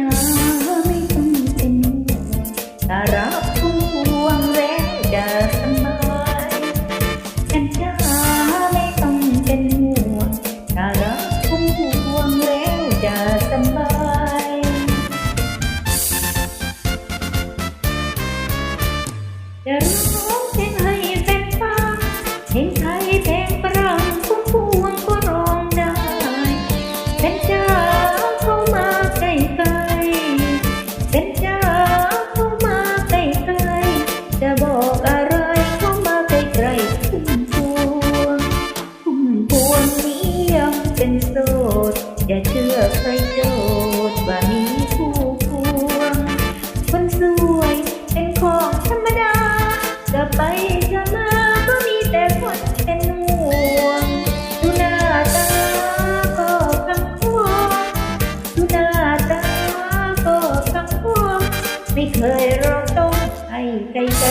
าไม่ต้องเป็นห่วงถ้ารับพวงแล้วจะสบายฉันจะไม่ต้องเป็นห่วงถ้ารับพวงแล้วจะสบายจะร้ ดอย่าเชื่อใครโจทย์ว่ามีคู่ควง คนสวยเป็นของธรรมดา จะไปจะมาก็มีแต่คนเป็นห่วงดูหน้าตาก็กังวลดูหน้าตาก็กังวลไม่เคยรอต้องให้ใครใจ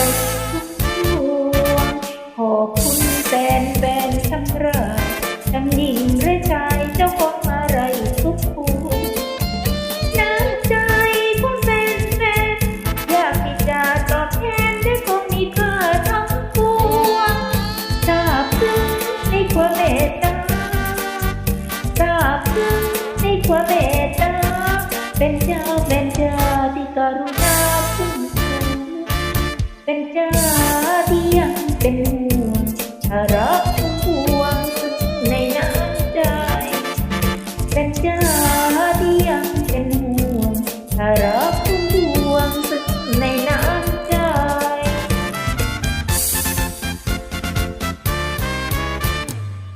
ทุกดวงขอบคุณแฟนแฟนทั้งรายทั้งหญิงและชายเจ้าของ ตตาทราบซึ้งในความเมตตา เป็นเจ้าเป็นเจ้าที่กรุณาพุ่มพวงเป็นเจ้าที่ยังเป็นห่วงถ้ารักพุ่มพวงสุดในน้ำใจ เป็นเจ้า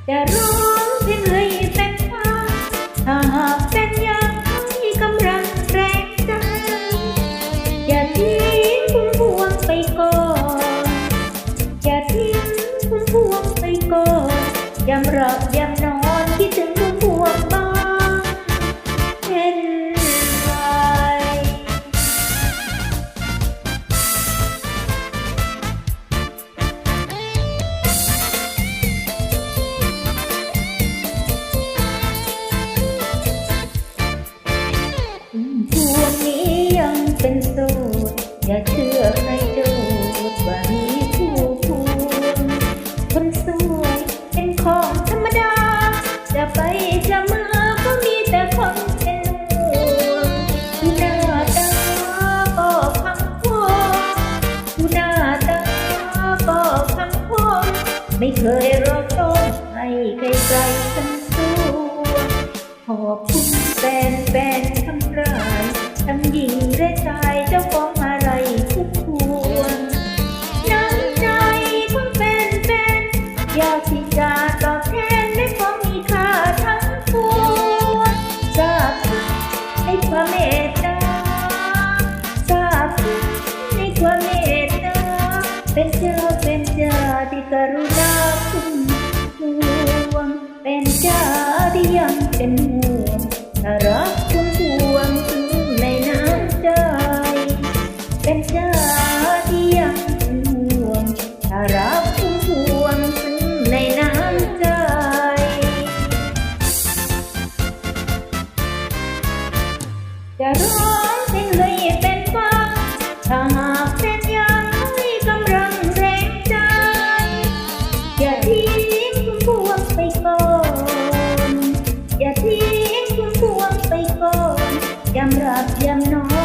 จะร้องเพลงให้แฟนฟังถ้าหากแฟนยังมีกำลังแรงใจอย่าทิ้งพุ่มพวงไปก่อนอย่าทิ้งพุ่มพวงไปก่อนยำรับยำนอน เคยรอต้นให้ใครไกลๆกันสู้ขอบคุณแฟนแฟนทั้งรายทั้งหญิงและชายเจ้าของอะไรทุกพวงน้ำใจของแฟนแฟนอยากที่จะตอบแทนและของมีค่าทั้งปวงทราบซึ้งในความเมตตาทราบซึ้งในความเมตตาเป็นเจ้าเป็นเจ้าที่กรุณา จาที่ยังเป็นห่วงถ้ารักคุณพวงถึงในน้ำใจเป็นจาที่ยังเป็นห่วงถ้ารักคุณพวงถึงในน้ำใจจะร้องเพลงให้เป็นฟังถ้าหากเป็น รับยามนอน